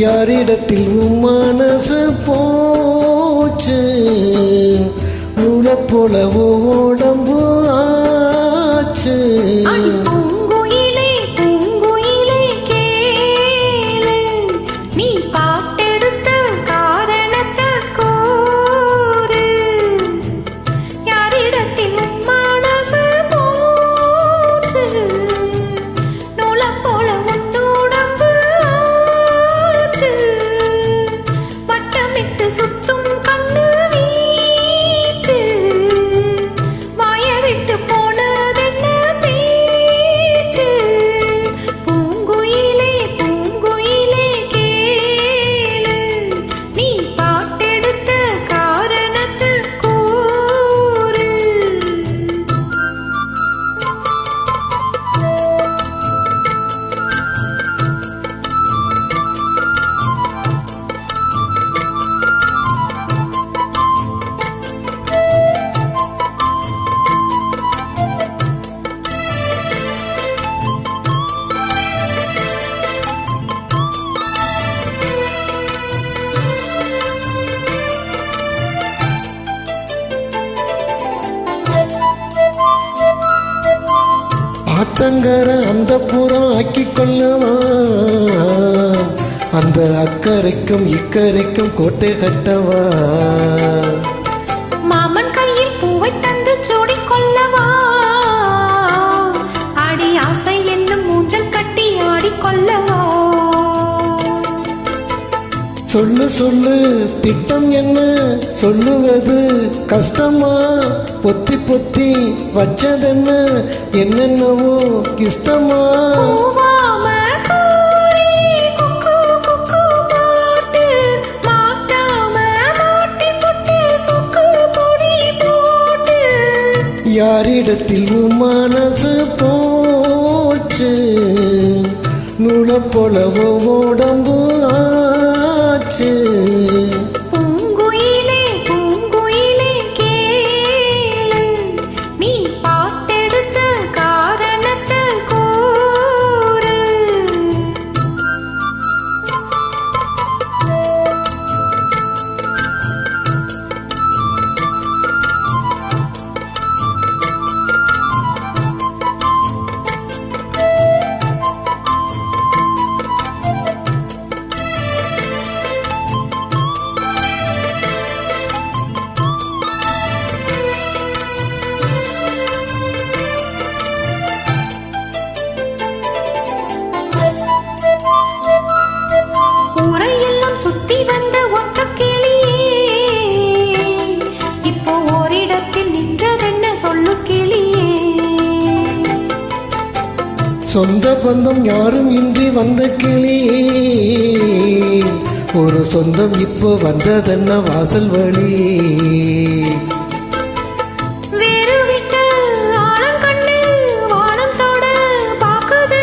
யாரிடத்தில் உன் மனசு போச்சு? உன போல உடம்பு ஆச்சு. ஆத்தங்கர அந்த புறம் ஆக்கி கொள்ளவா? அந்த அக்கறைக்கும் இக்கரைக்கும் கோட்டை கட்டவா? சொல்லு சொல்லு திட்டம் என்ன? சொல்லுவது கஷ்டமா? பொத்தி பொத்தி வச்சதென்ன? என்னென்னவோ இஷ்டமா? யாரிடத்தில் மனசு போச்சு? நூலை போலவோ உடம்பு ஆ சொந்த பந்தம் யாரும் இன்றி வந்த கிளியே ஒரு சொந்தம் இப்போ வந்ததென்ன வாசல் வழி. வேறு விட்டு ஆலங்கண்ணு வானம் தொட பாக்குது.